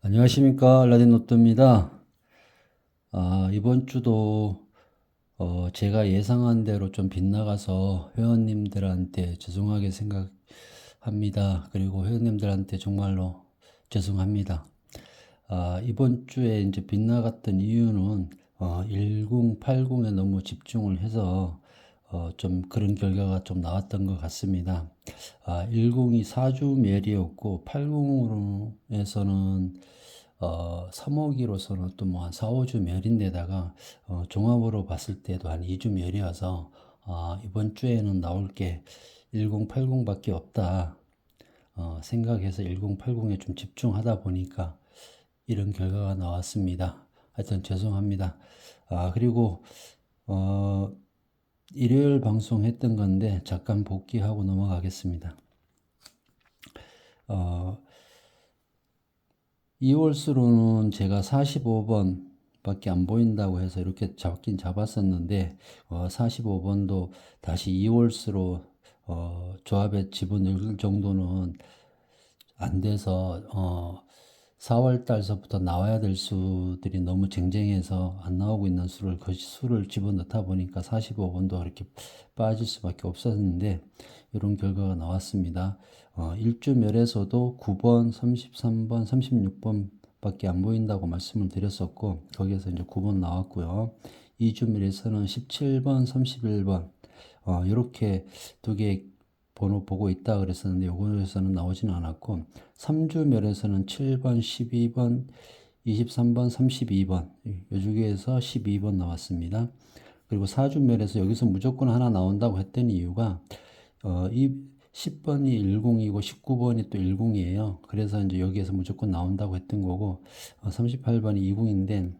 안녕하십니까 라딘 노트입니다. 아, 이번 주도 어, 제가 예상한 대로 좀 빗나가서 회원님들한테 죄송하게 생각합니다. 그리고 회원님들한테 정말로 죄송합니다. 아, 이번 주에 이제 빗나갔던 이유는 어, 1080에 너무 집중을 해서 어, 좀 그런 결과가 좀 나왔던 것 같습니다. 아, 10이 4주 멸이었고 80으로에서는 어, 3호기로서는 또 뭐 한 4, 5주 멸인데다가 어, 종합으로 봤을 때도 한 2주 멸이어서 아, 이번 주에는 나올 게 1080밖에 없다. 어, 생각해서 1080에 좀 집중하다 보니까 이런 결과가 나왔습니다. 하여튼 죄송합니다. 아, 그리고 어, 일요일 방송했던 건데 잠깐 복귀하고 넘어가겠습니다. 어, 2월 수로는 제가 45번 밖에 안 보인다고 해서 이렇게 잡긴 잡았었는데 어, 45번도 다시 2월수로 어, 조합에 집어넣을 정도는 안 돼서 어, 4월 달서부터 나와야 될 수들이 너무 쟁쟁해서 안 나오고 있는 수를 그 수를 집어넣다 보니까 45번도 그렇게 빠질 수밖에 없었는데 이런 결과가 나왔습니다. 어, 일주멸에서도 9번, 33번, 36번 밖에 안 보인다고 말씀을 드렸었고 거기에서 이제 9번 나왔고요. 2주멸에서는 17번, 31번 어, 이렇게 두 개 번호 보고 있다 그랬었는데 요거에서는 나오지는 않았고 3주멸에서는 7번, 12번, 23번, 32번 요 중에서 12번 나왔습니다. 그리고 4주멸에서 여기서 무조건 하나 나온다고 했던 이유가 어, 이 10번이 10이고 19번이 또 10이에요. 그래서 이제 여기에서 무조건 나온다고 했던 거고 어, 38번이 20인데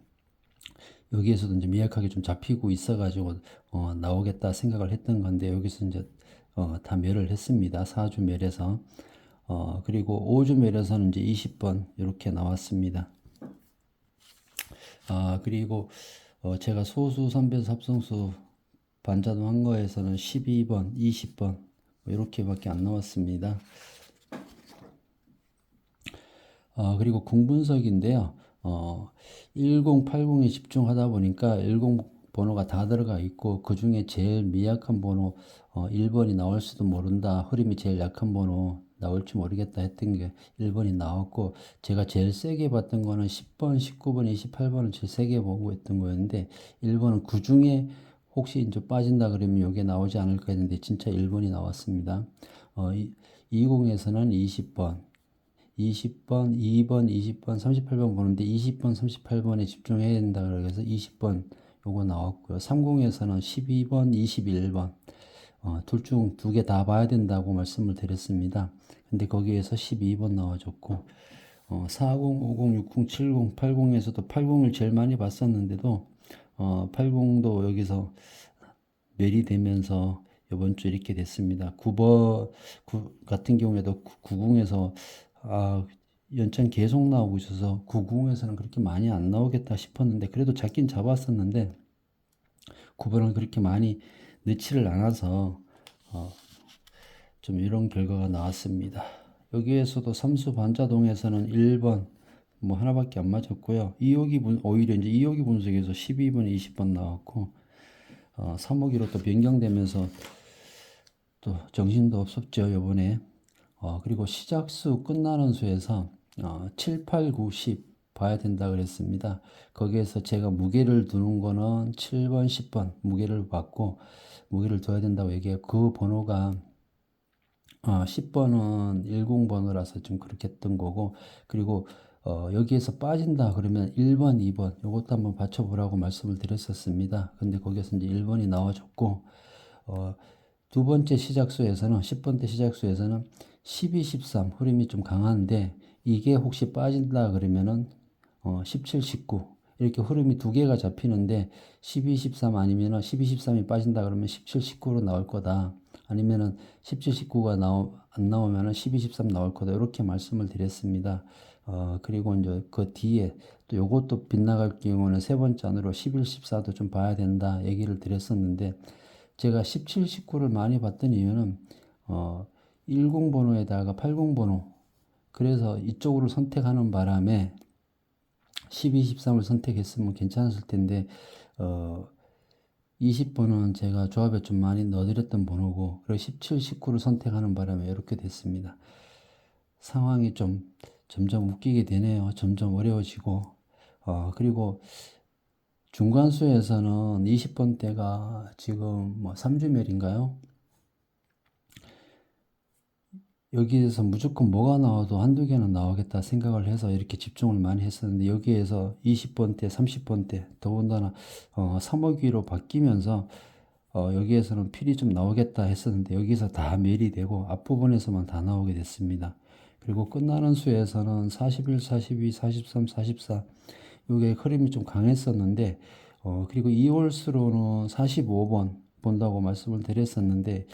여기에서도 이제 미약하게 좀 잡히고 있어가지고 어, 나오겠다 생각을 했던 건데 여기서 이제 어, 다 멸을 했습니다. 4주 멸에서 어, 그리고 5주 멸에서는 이제 20번 이렇게 나왔습니다. 아 그리고 어, 제가 소수 선배수 합성수 반자동 한 거에서는 12번, 20번 이렇게밖에 안 나왔습니다. 어, 그리고 궁분석인데요. 어, 1080에 집중하다 보니까 10 번호가 다 들어가 있고 그 중에 제일 미약한 번호 어, 1번이 나올 수도 모른다. 흐름이 제일 약한 번호 나올지 모르겠다 했던 게 1번이 나왔고 제가 제일 세게 봤던 거는 10번, 19번, 28번을 제일 세게 보고 했던 거였는데 1번은 그 중에 혹시 이제 빠진다 그러면 이게 나오지 않을까 했는데 진짜 1번이 나왔습니다. 어, 20에서는 20번, 20번, 2번, 20번, 38번 보는데 20번, 38번에 집중해야 된다 그래서 20번 요거 나왔고요. 30에서는 12번, 21번 어, 둘중 두 개 다 봐야 된다고 말씀을 드렸습니다. 근데 거기에서 12번 나와줬고 어, 40, 50, 60, 70, 80에서도 80을 제일 많이 봤었는데도 어, 80도 여기서 멸이 되면서 이번 주 이렇게 됐습니다. 9번 9 같은 경우에도 90에서 아, 연장 계속 나오고 있어서 90에서는 그렇게 많이 안 나오겠다 싶었는데 그래도 잡긴 잡았었는데 9번은 그렇게 많이 넣지를 않아서 어, 좀 이런 결과가 나왔습니다. 여기에서도 삼수 반자동에서는 1번 뭐 하나밖에 안 맞았고요. 2호기 분 오히려 이제 2호기 분석에서 12번, 20번 나왔고 어, 3호기로 또 변경되면서 또 정신도 없었죠, 요번에. 어, 그리고 시작수 끝나는 수에서 어, 7, 8, 9, 10 봐야 된다 그랬습니다. 거기에서 제가 무게를 두는 거는 7번, 10번 무게를 받고 무게를 둬야 된다고 얘기해요. 그 번호가 어, 10번은 10번호라서 좀 그렇게 했던 거고 그리고 어, 여기에서 빠진다 그러면 1번, 2번 이것도 한번 받쳐보라고 말씀을 드렸었습니다. 근데 거기에서 이제 1번이 나와줬고 어, 두 번째 시작수에서는 10번째 시작수에서는 12, 13 흐름이 좀 강한데 이게 혹시 빠진다 그러면은 어, 17, 19 이렇게 흐름이 두 개가 잡히는데 12, 13 아니면은 12, 13이 빠진다 그러면 17, 19로 나올 거다. 아니면은 17, 19가 나오, 안 나오면은 12, 13 나올 거다. 이렇게 말씀을 드렸습니다. 어, 그리고 이제 그 뒤에 또 요것도 빗나갈 경우는 세 번째 안으로 11, 14도 좀 봐야 된다. 얘기를 드렸었는데 제가 17, 19를 많이 봤던 이유는 어, 10번호에다가 80번호 그래서 이쪽으로 선택하는 바람에 12, 13을 선택했으면 괜찮았을 텐데 어 20번은 제가 조합에 좀 많이 넣어드렸던 번호고 그리고 17, 19를 선택하는 바람에 이렇게 됐습니다. 상황이 좀 점점 웃기게 되네요. 점점 어려워지고 어 그리고 중간수에서는 20번대가 지금 뭐 3주멸인가요? 여기에서 무조건 뭐가 나와도 한두 개는 나오겠다 생각을 해서 이렇게 집중을 많이 했었는데 여기에서 20번대, 30번대 더군다나 어, 3억위로 바뀌면서 어, 여기에서는 필이 좀 나오겠다 했었는데 여기서 다 멸이 되고 앞부분에서만 다 나오게 됐습니다. 그리고 끝나는 수에서는 41, 42, 43, 44 이게 흐름이 좀 강했었는데 어, 그리고 2월 수로는 45번 본다고 말씀을 드렸었는데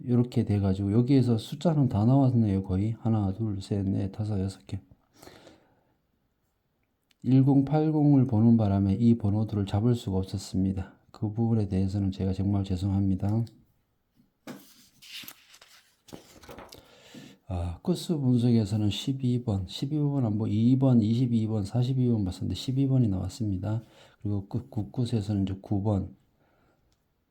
이렇게 돼가지고 여기에서 숫자는 다 나왔네요 거의. 하나 둘셋넷 다섯 여섯 개. 1080을 보는 바람에 이 번호들을 잡을 수가 없었습니다. 그 부분에 대해서는 제가 정말 죄송합니다. 아, 끝수 분석에서는 12번, 12번은 뭐 2번, 22번, 42번 봤었는데 12번이 나왔습니다. 그리고 끝, 국굿에서는 이제 9번,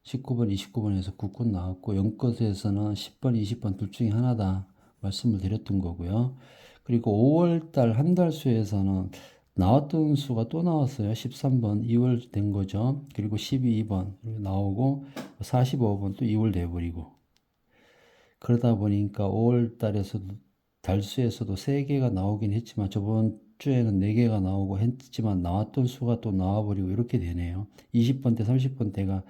19번, 29번에서 국군 나왔고 영끝에서는 10번, 20번 둘 중에 하나다 말씀을 드렸던 거고요. 그리고 5월달 한 달 수에서는 나왔던 수가 또 나왔어요. 13번 2월 된 거죠. 그리고 12번 나오고 45번 또 2월 돼버리고 그러다 보니까 5월 달에서도 달수에서도 3개가 나오긴 했지만 저번 주에는 4개가 나오고 했지만 나왔던 수가 또 나와버리고 이렇게 되네요. 20번대, 30번대가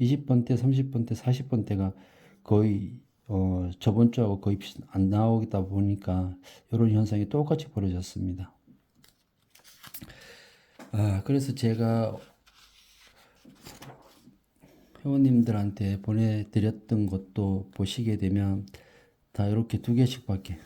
20번대, 30번대, 40번대가 거의 어, 저번 주하고 거의 안 나오다 보니까 이런 현상이 똑같이 벌어졌습니다. 아, 그래서 제가 회원님들한테 보내드렸던 것도 보시게 되면 다 이렇게 두 개씩밖에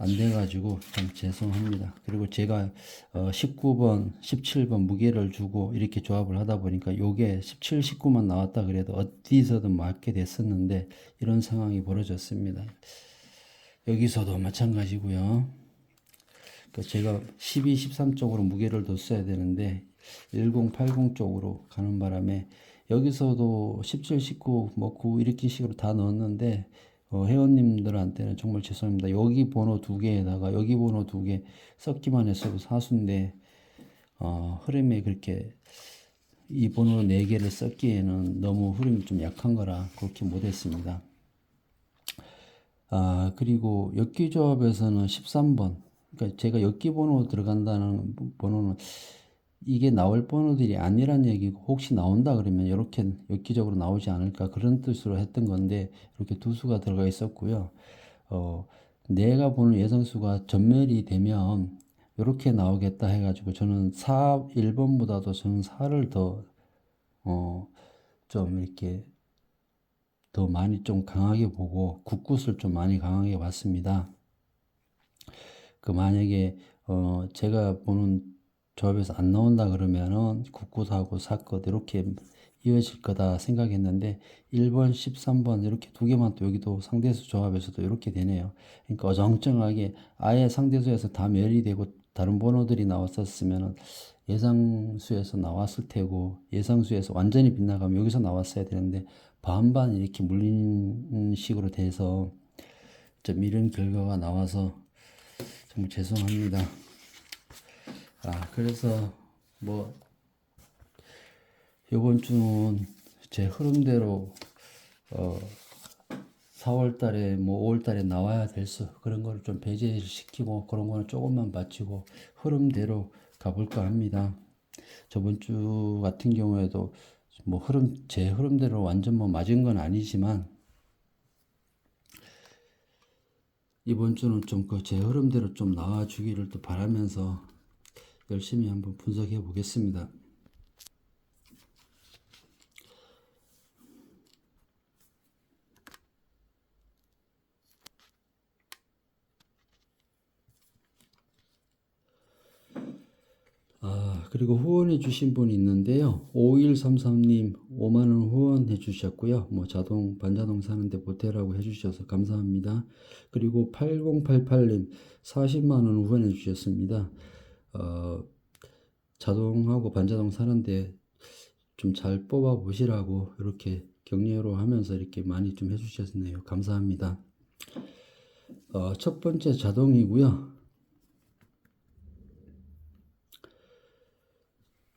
안 돼가지고 참 죄송합니다. 그리고 제가 어 19번, 17번 무게를 주고 이렇게 조합을 하다 보니까 요게 17, 19만 나왔다 그래도 어디서든 맞게 됐었는데 이런 상황이 벌어졌습니다. 여기서도 마찬가지고요. 그 제가 12, 13 쪽으로 무게를 뒀어야 되는데 1080 쪽으로 가는 바람에 여기서도 17, 19, 뭐 9 이렇게 식으로 다 넣었는데 어, 회원님들한테는 정말 죄송합니다. 여기 번호 두 개에다가 여기 번호 두개 섞기만 했어도 사수인데 어, 흐름에 그렇게 이 번호 네 개를 썼기에는 너무 흐름이 좀 약한 거라 그렇게 못했습니다. 아 그리고 엽기 조합에서는 13번 그러니까 제가 엽기 번호 들어간다는 번호는 이게 나올 번호들이 아니란 얘기고 혹시 나온다 그러면 이렇게 엽기적으로 나오지 않을까 그런 뜻으로 했던 건데 이렇게 두 수가 들어가 있었고요. 어, 내가 보는 예상수가 전멸이 되면 이렇게 나오겠다 해가지고 저는 4, 1번보다도 저는 4를 더, 어, 좀 이렇게 더 많이 좀 강하게 보고 국굿을 좀 많이 강하게 봤습니다. 그 만약에 어 제가 보는 조합에서 안 나온다 그러면은 국구사고 사건 이렇게 이어질 거다 생각했는데 1번, 13번 이렇게 두 개만 또 여기도 상대수 조합에서도 이렇게 되네요. 그러니까 어정쩡하게 아예 상대수에서 다 멸이 되고 다른 번호들이 나왔었으면 예상수에서 나왔을 테고 예상수에서 완전히 빗나가면 여기서 나왔어야 되는데 반반 이렇게 물리는 식으로 돼서 좀 이런 결과가 나와서 정말 죄송합니다. 아, 그래서 뭐 이번 주는 제 흐름대로 어 4월 달에 뭐 5월 달에 나와야 될 수 그런 거를 좀 배제시키고 그런 거는 조금만 바치고 흐름대로 가볼까 합니다. 저번 주 같은 경우에도 뭐 흐름 제 흐름대로 완전 뭐 맞은 건 아니지만 이번 주는 좀 그 제 흐름대로 좀 나와 주기를 또 바라면서 열심히 한번 분석해 보겠습니다. 아, 그리고 후원해 주신 분이 있는데요. 5133님 5만원 후원해 주셨고요. 뭐 자동, 반자동 사는데 보태라고 해 주셔서 감사합니다. 그리고 8088님 40만원 후원해 주셨습니다. 어, 자동하고 반자동 사는데 좀 잘 뽑아 보시라고 이렇게 격려로 하면서 이렇게 많이 좀 해주셨네요. 감사합니다. 어, 첫 번째 자동이고요.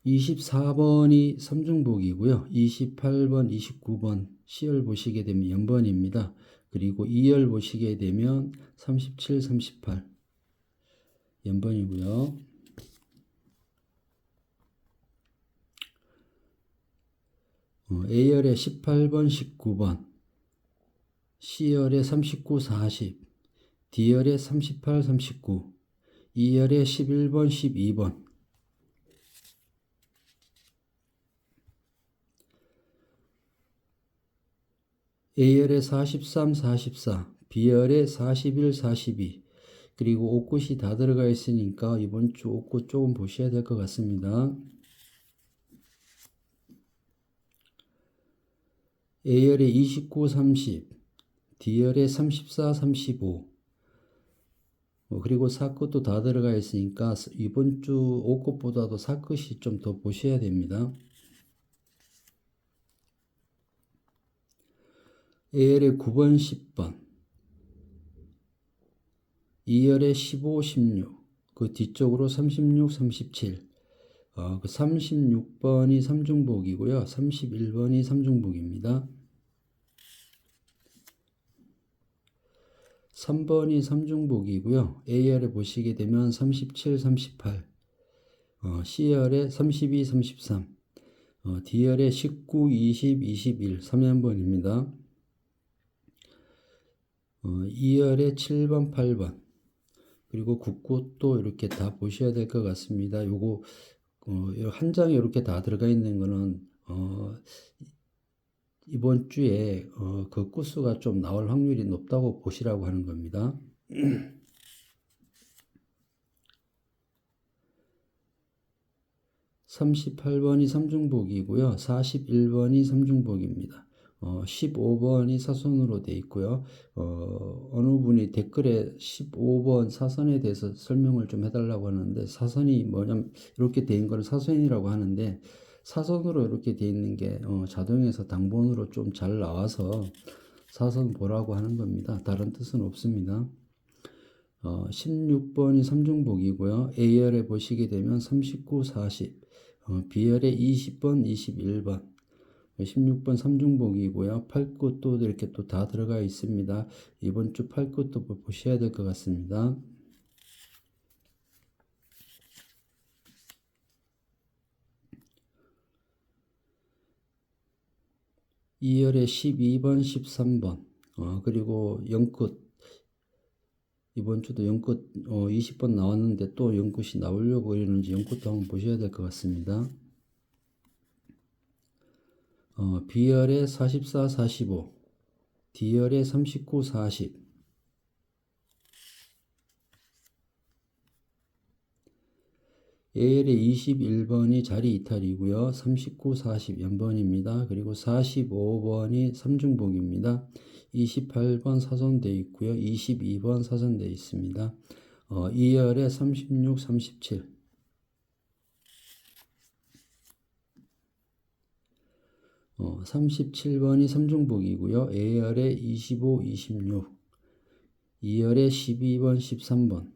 24번이 삼중복이고요. 28번, 29번 시열 보시게 되면 연번입니다. 그리고 2열 보시게 되면 37, 38 연번이고요. A열에 18번, 19번, C열에 39, 40, D열에 38, 39, E열에 11번, 12번, A열에 43, 44, B열에 41, 42, 그리고 옷굿이 다 들어가 있으니까 이번 주 옷굿 조금 보셔야 될 것 같습니다. A열에 29, 30, D열에 34, 35, 뭐 그리고 사끝도 다 들어가 있으니까 이번 주 옷끝보다도 사끝이 좀 더 보셔야 됩니다. A열에 9번, 10번, 2열에 15, 16, 그 뒤쪽으로 36, 37, 어, 그 36번이 삼중복이고요. 31번이 삼중복입니다. 3번이 삼중복이고요. A열에 보시게 되면 37, 38, 어, C열에 32, 33, 어, D열에 19, 20, 21, 3연번입니다. 어, 2열에 7번, 8번, 그리고 국꽃도 이렇게 다 보셔야 될 것 같습니다. 요거 어, 한 장에 이렇게 다 들어가 있는 거는 어, 이번 주에 어, 그 구수가 좀 나올 확률이 높다고 보시라고 하는 겁니다. (38번이) 삼중복이고요 (41번이) 삼중복입니다 어, 15번이 사선으로 되어 있고요. 어, 어느 분이 댓글에 15번 사선에 대해서 설명을 좀 해달라고 하는데 사선이 뭐냐면 이렇게 되어 있는 걸 사선이라고 하는데 사선으로 이렇게 되어 있는 게 어, 자동에서 당번으로 좀 잘 나와서 사선 보라고 하는 겁니다. 다른 뜻은 없습니다. 어, 16번이 삼중복이고요. A열에 보시게 되면 39, 40, 어, B열에 20번, 21번, 16번 삼중복이고요. 팔끝도 이렇게 또 다 들어가 있습니다. 이번 주 팔끝도 보셔야 될 것 같습니다. 이열에 12번, 13번, 어, 그리고 영끝, 이번 주도 영끝 어, 20번 나왔는데 또 영끝이 나오려고 이러는지 영끝도 한번 보셔야 될 것 같습니다. 어, B열에 44, 45, D열에 39, 40, A열에 21번이 자리 이탈이고요. 39, 40 연번입니다. 그리고 45번이 삼중복입니다. 28번 사선되어 있고요. 22번 사선되어 있습니다. 어, 2열에 36, 37, 어, 37번이 삼중복이고요. A열에 25, 26, 2열에 12번, 13번,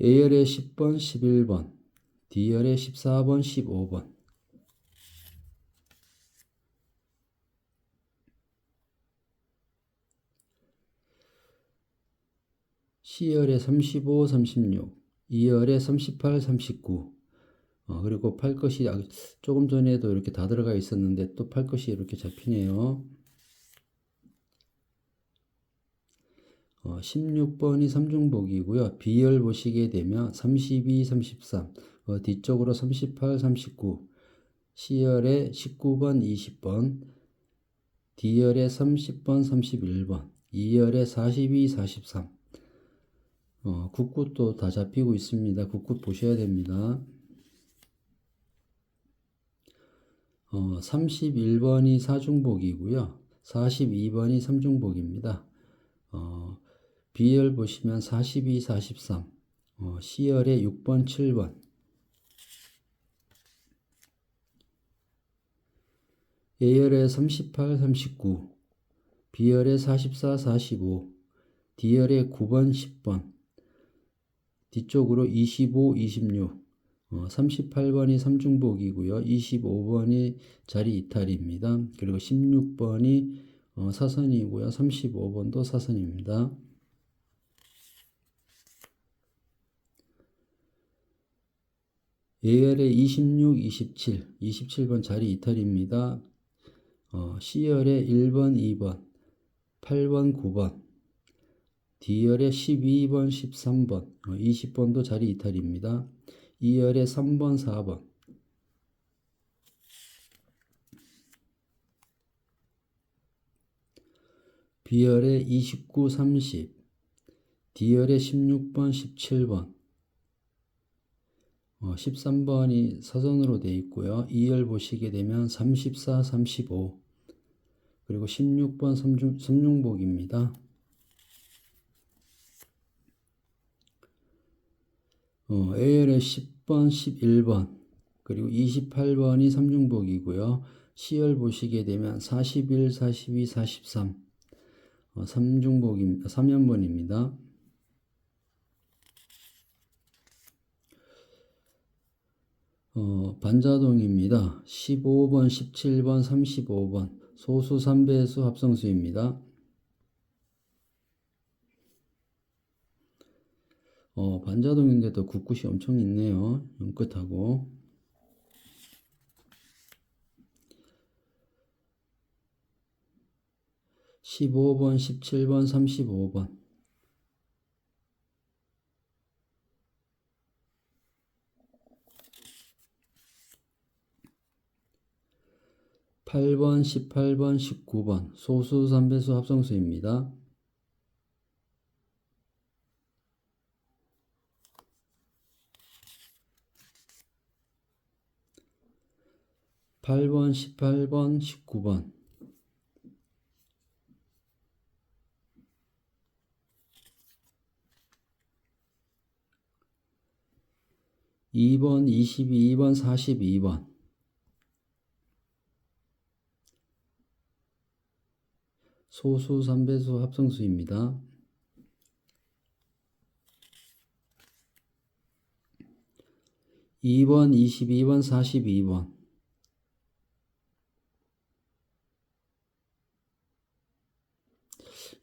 A열에 10번, 11번, D열에 14번, 15번, C열에 35, 36, 2열에 38, 39, 어, 그리고 팔 것이 조금 전에도 이렇게 다 들어가 있었는데 또 팔 것이 이렇게 잡히네요. 어, 16번이 삼중복이고요. B열 보시게 되면 32, 33, 어, 뒤쪽으로 38, 39, C열에 19번, 20번, D열에 30번, 31번, 2열에 42, 43, 어, 국굿도 다 잡히고 있습니다. 국굿 보셔야 됩니다. 어, 31번이 사중복이고요. 42번이 삼중복입니다. 어, B열 보시면 42, 43, 어, C열에 6번, 7번, A열에 38, 39, B열에 44, 45, D열에 9번, 10번, 뒤쪽으로 25, 26, 어, 38번이 삼중복이고요. 25번이 자리 이탈입니다. 그리고 16번이 어, 사선이고요. 35번도 사선입니다. 예열에 26, 27, 27번 자리 이탈입니다. 어, C열에 1번, 2번, 8번, 9번, D열에 12번, 13번, 어, 20번도 자리 이탈입니다. E열에 3번, 4번, B열에 29, 30, D열에 16번, 17번, 어, 13번이 사선으로 되어 있고요. 2열 보시게 되면 34, 35 그리고 16번 삼중, 삼중복입니다. 어, A열에 10번, 11번 그리고 28번이 삼중복이고요. C열 보시게 되면 41, 42, 43 어, 삼중복입니다. 3연번입니다. 어, 반자동입니다. 15번, 17번, 35번 소수 3배수 합성수입니다. 어, 반자동인데도 국굿이 엄청 있네요. 연끝하고. 십오 번 십칠 번 삼십오 번 팔 번 십팔 번 십구 번 소수 3배수 합성수입니다. 8번, 18번, 19번. 이번 22번, 42번. 소수 3배수 합성수입니다. 2번, 22번, 42번.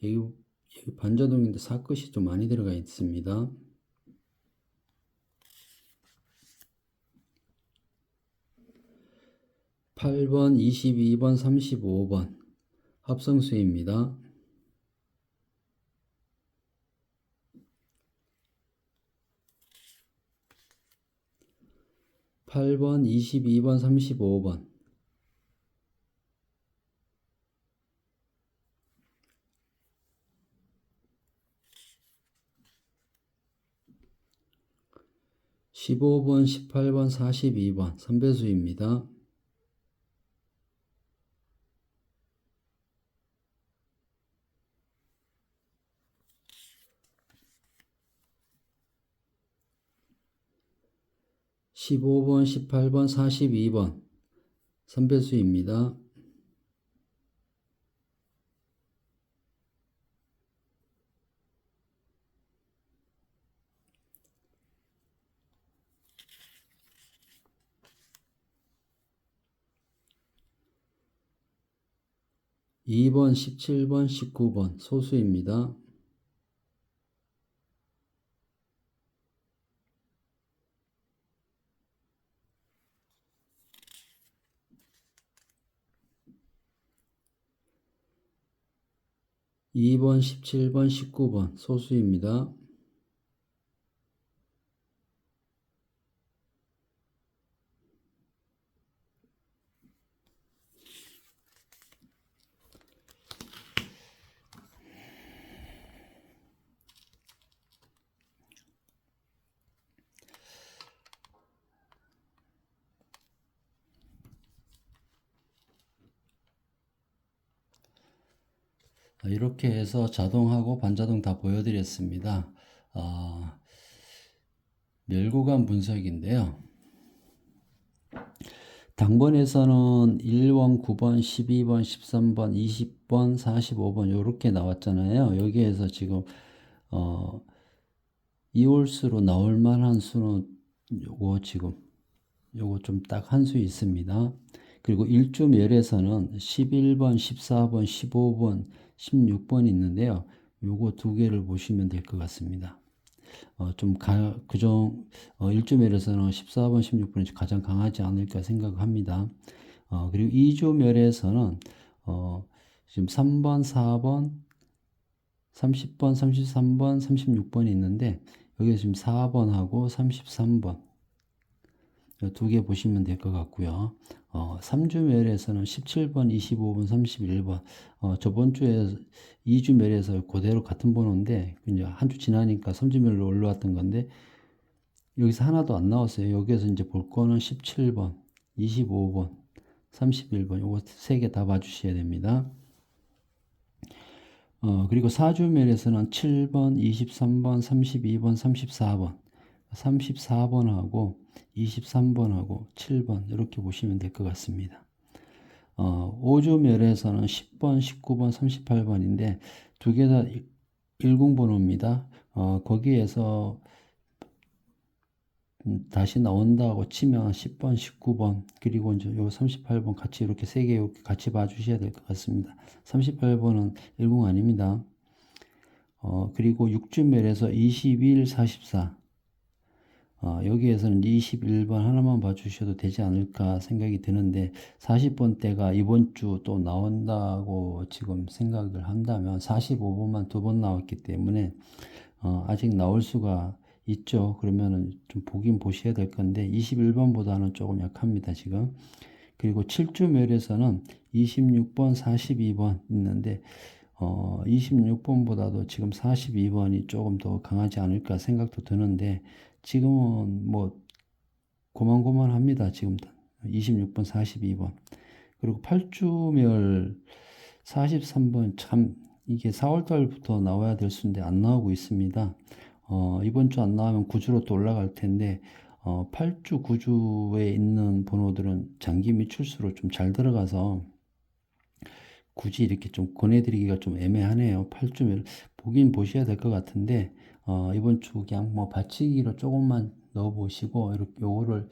여기, 여기 반자동인데 사끝이 좀 많이 들어가 있습니다. 팔번 22번, 35번 합성수입니다. 팔번 22번, 35번 15번, 18번, 42번 3배수입니다. 십오 번 십팔 번 사십이 번 3배수입니다. 이번 십칠 번 십구 번 소수입니다. 이번 십칠 번 십구 번 소수입니다. 이렇게 해서 자동하고 반자동 다 보여드렸습니다. 어, 멸구간 분석인데요. 당번에서는 1번, 9번, 12번, 13번, 20번, 45번 이렇게 나왔잖아요. 여기에서 지금 어, 이홀수로 나올 만한 수는 요거 지금 요거 좀 딱 한 수 있습니다. 그리고 일주멸에서는 11번, 14번, 15번, 16번 있는데요. 요거 두 개를 보시면 될 것 같습니다. 어, 좀 가, 그중 어, 일주멸에서는 14번, 16번이 가장 강하지 않을까 생각합니다. 어, 그리고 이주멸에서는 어, 지금 3번, 4번, 30번, 33번, 36번이 있는데 여기 지금 4번하고 33번 두 개 보시면 될 것 같고요. 어, 3주멸에서는 17번, 25번, 31번 어, 저번 주에 2주멸에서 그대로 같은 번호인데 이제 한 주 지나니까 3주멸로 올라왔던 건데 여기서 하나도 안 나왔어요. 여기에서 이제 볼 거는 17번, 25번, 31번 요거 세 개 다 봐주셔야 됩니다. 어, 그리고 4주멸에서는 7번, 23번, 32번, 34번, 34번하고 23번하고 7번 이렇게 보시면 될 것 같습니다. 어, 5주멸에서는 10번, 19번, 38번인데 두 개 다 10번호입니다. 어, 거기에서 음, 다시 나온다고 치면 10번, 19번, 그리고 이제 요 38번 같이 이렇게 세 개 같이 봐주셔야 될 것 같습니다. 38번은 10 아닙니다. 어, 그리고 6주멸에서 21, 44. 어, 여기에서는 21번 하나만 봐주셔도 되지 않을까 생각이 드는데 40번 대가 이번 주 또 나온다고 지금 생각을 한다면 45번만 두 번 나왔기 때문에 어, 아직 나올 수가 있죠. 그러면은 좀 보긴 보셔야 될 건데 21번보다는 조금 약합니다. 지금. 그리고 7주 멸에서는 26번, 42번 있는데 어, 26번보다도 지금 42번이 조금 더 강하지 않을까 생각도 드는데 지금은 뭐 고만고만합니다. 지금 26번, 42번. 그리고 8주멸 43번 참 이게 4월달부터 나와야 될 수인데 안 나오고 있습니다. 어, 이번 주 안 나오면 9주로 또 올라갈 텐데 어, 8주, 9주에 있는 번호들은 장기 미출수로 좀 잘 들어가서 굳이 이렇게 좀 권해드리기가 좀 애매하네요. 8주면 보긴 보셔야 될 것 같은데 어, 이번 주 그냥 뭐 받치기로 조금만 넣어보시고 이렇게 요거를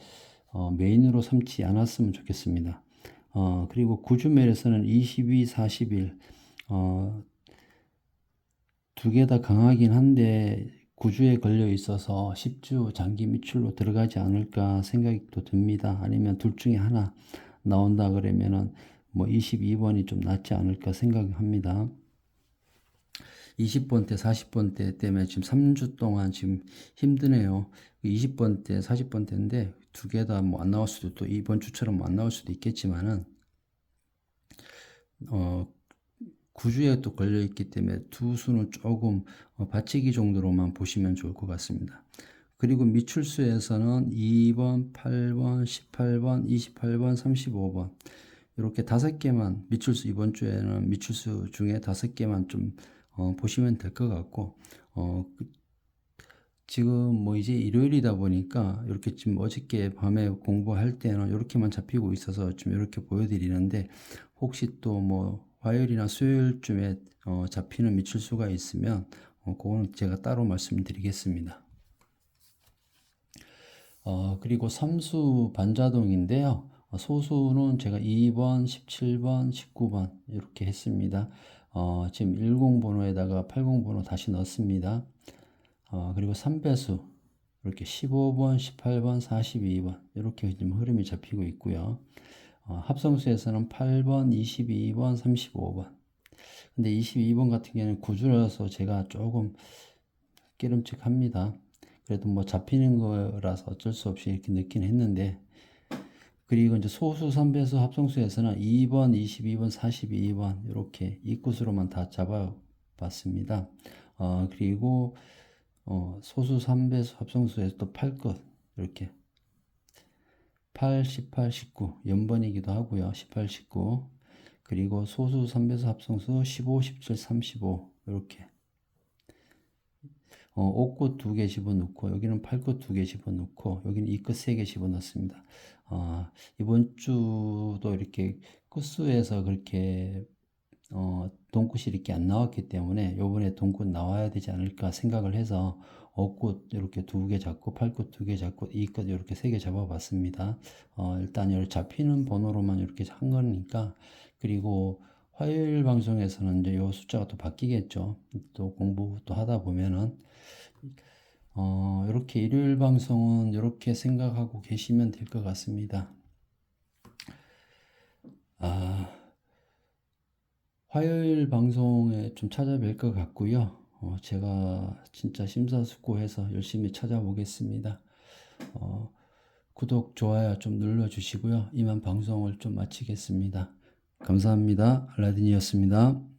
어, 메인으로 삼지 않았으면 좋겠습니다. 어, 그리고 9주멜에서는 22, 41 어, 두 개 다 강하긴 한데 구주에 걸려 있어서 10주 장기 미출로 들어가지 않을까 생각이 또 듭니다. 아니면 둘 중에 하나 나온다 그러면은 뭐 22번이 좀 낫지 않을까 생각합니다. 20번대, 40번대 때문에 지금 3주 동안 지금 힘드네요. 20번대, 40번대인데 두 개 다 뭐 안 나올 수도 또 이번 주처럼 안 나올 수도 있겠지만은 어 구주에 또 걸려 있기 때문에 두 수는 조금 어, 받치기 정도로만 보시면 좋을 것 같습니다. 그리고 미출수에서는 2번, 8번, 18번, 28번, 35번 이렇게 다섯 개만 미출수 이번 주에는 미출수 중에 다섯 개만 좀 어, 보시면 될 것 같고 어, 그, 지금 뭐 이제 일요일이다 보니까 이렇게 지금 어저께 밤에 공부할 때는 이렇게만 잡히고 있어서 좀 이렇게 보여드리는데 혹시 또 뭐 화요일이나 수요일쯤에 어, 잡히는 미출수가 있으면 어, 그거는 제가 따로 말씀드리겠습니다. 어, 그리고 삼수 반자동인데요. 어, 소수는 제가 2번, 17번, 19번 이렇게 했습니다. 어, 지금 10번호에다가 80번호 다시 넣습니다. 어, 그리고 3배수 이렇게 15번, 18번, 42번 이렇게 지금 흐름이 잡히고 있고요. 어, 합성수에서는 8번, 22번, 35번. 근데 22번 같은 경우는 구주라서 제가 조금 깨름칙합니다. 그래도 뭐 잡히는 거라서 어쩔 수 없이 이렇게 넣긴 했는데 그리고 이제 소수 3배수 합성수에서는 2번, 22번, 42번 이렇게 이끝으로만 다 잡아 봤습니다. 어, 그리고 어, 소수 3배수 합성수에서 또 8끝 이렇게 8, 18, 19 연번이기도 하고요. 18, 19 그리고 소수 3배수 합성수 15, 17, 35 이렇게 어, 옷꽃 두개 집어넣고 여기는 팔꽃 두개 집어넣고 여기는 이끝 세개 집어넣습니다. 어, 이번 주도 이렇게 끝수에서 그렇게 어, 돈꽃이 이렇게 안 나왔기 때문에 요번에 돈꽃 나와야 되지 않을까 생각을 해서 옷꽃 이렇게 두 개 잡고 팔꽃 두 개 잡고 이끝 이렇게 세 개 잡아봤습니다. 어, 일단 이 잡히는 번호로만 이렇게 한 거니까 그리고 화요일 방송에서는 이제 요 숫자가 또 바뀌겠죠. 또 공부 또 하다 보면은 어, 이렇게 일요일 방송은 이렇게 생각하고 계시면 될 것 같습니다. 아, 화요일 방송에 좀 찾아뵐 것 같고요. 어, 제가 진짜 심사숙고해서 열심히 찾아보겠습니다. 어, 구독, 좋아요 좀 눌러주시고요. 이만 방송을 좀 마치겠습니다. 감사합니다. 알라딘이었습니다.